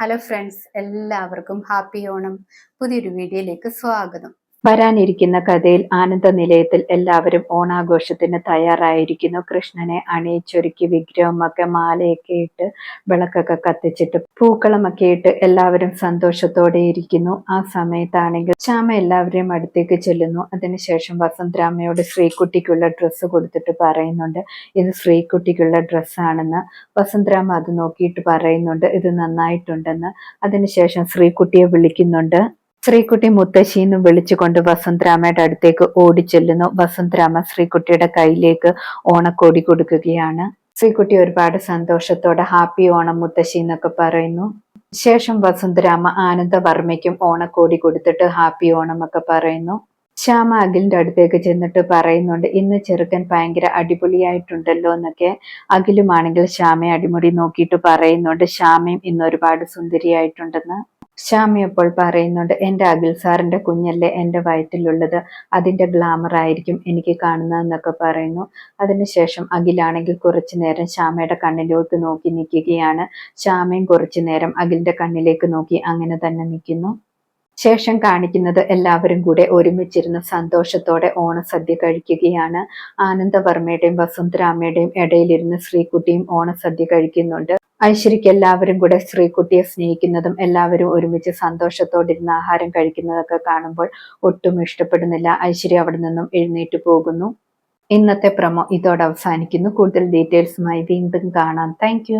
Hello friends എല്ലാവർക്കും happy Onam. പുതിയൊരു വീഡിയോയിലേക്ക് സ്വാഗതം. വരാനിരിക്കുന്ന കഥയിൽ ആനന്ദ നിലയത്തിൽ എല്ലാവരും ഓണാഘോഷത്തിന് തയ്യാറായിരിക്കുന്നു. കൃഷ്ണനെ അണിയിച്ചൊരുക്കി വിഗ്രഹമൊക്കെ മാലയൊക്കെ ഇട്ട് വിളക്കൊക്കെ കത്തിച്ചിട്ട് പൂക്കളമൊക്കെ ഇട്ട് എല്ലാവരും സന്തോഷത്തോടെ ഇരിക്കുന്നു. ആ സമയത്താണെങ്കിൽ ശ്യാമ എല്ലാവരെയും അടുത്തേക്ക് ചെല്ലുന്നു. അതിനുശേഷം വസന്തരാമയോട് ശ്രീകുട്ടിക്കുള്ള ഡ്രസ്സ് കൊടുത്തിട്ട് പറയുന്നുണ്ട്. ഇത് ശ്രീകുട്ടിക്കുള്ള ഡ്രസ്സാണെന്ന്. വസന്തരാമ അത് നോക്കിയിട്ട് പറയുന്നുണ്ട്. ഇത് നന്നായിട്ടുണ്ടെന്ന്. അതിനുശേഷം ശ്രീകുട്ടിയെ വിളിക്കുന്നുണ്ട്. ശ്രീകുട്ടി മുത്തശ്ശി എന്ന് വിളിച്ചുകൊണ്ട് വസന്തരാമയുടെ അടുത്തേക്ക് ഓടിച്ചെല്ലുന്നു. വസന്തരാമ ശ്രീകുട്ടിയുടെ കയ്യിലേക്ക് ഓണക്കോടി കൊടുക്കുകയാണ്. ശ്രീകുട്ടി ഒരുപാട് സന്തോഷത്തോടെ ഹാപ്പി ഓണം മുത്തശ്ശി എന്നൊക്കെ പറയുന്നു. ശേഷം വസന്തരാമ ആനന്ദവർമ്മയ്ക്കും ഓണക്കോടി കൊടുത്തിട്ട് ഹാപ്പി ഓണം ഒക്കെ പറയുന്നു. ശ്യാമ അഖിലിന്റെ അടുത്തേക്ക് ചെന്നിട്ട് പറയുന്നുണ്ട് ഇന്ന് ചെറുക്കൻ ഭയങ്കര അടിപൊളിയായിട്ടുണ്ടല്ലോ എന്നൊക്കെ. അഖിലുമാണെങ്കിൽ ശ്യാമയെ അടിമുടി നോക്കിയിട്ട് പറയുന്നുണ്ട് ശ്യാമയും ഇന്ന് ഒരുപാട് സുന്ദരിയായിട്ടുണ്ടെന്ന്. ശ്യാമി അപ്പോൾ പറയുന്നുണ്ട് എന്റെ അഖിൽ സാറിന്റെ കുഞ്ഞല്ലേ എന്റെ വയറ്റിലുള്ളത്? അതിന്റെ ഗ്ലാമർ ആയിരിക്കും എനിക്ക് കാണുന്നതെന്നൊക്കെ പറയുന്നു. അതിനുശേഷം അഖിലാണെങ്കിൽ കുറച്ചു നേരം ശ്യാമയുടെ കണ്ണിലേക്ക് നോക്കി നിൽക്കുകയാണ്. ശ്യാമയും കുറച്ചു നേരം അഖിലിന്റെ കണ്ണിലേക്ക് നോക്കി അങ്ങനെ തന്നെ നിൽക്കുന്നു. ശേഷം കാണിക്കുന്നത് എല്ലാവരും കൂടെ ഒരുമിച്ചിരുന്ന് സന്തോഷത്തോടെ ഓണസദ്യ കഴിക്കുകയാണ്. ആനന്ദവർമ്മയുടെയും വസുന്ധരാമയുടെയും ഇടയിലിരുന്ന് ശ്രീകുട്ടിയും ഓണസദ്യ കഴിക്കുന്നുണ്ട്. ഐശ്വര്യക്ക് എല്ലാവരും കൂടെ ശ്രീകുട്ടിയെ സ്നേഹിക്കുന്നതും എല്ലാവരും ഒരുമിച്ച് സന്തോഷത്തോടെ സന്തോഷത്തോടിരുന്ന് ആഹാരം കഴിക്കുന്നതൊക്കെ കാണുമ്പോൾ ഒട്ടും ഇഷ്ടപ്പെടുന്നില്ല. ഐശ്വര്യ അവിടെ നിന്നും എഴുന്നേറ്റ് പോകുന്നു. ഇന്നത്തെ പ്രമോ ഇതോടെ അവസാനിക്കുന്നു. കൂടുതൽ ഡീറ്റെയിൽസുമായി വീണ്ടും കാണാം. താങ്ക്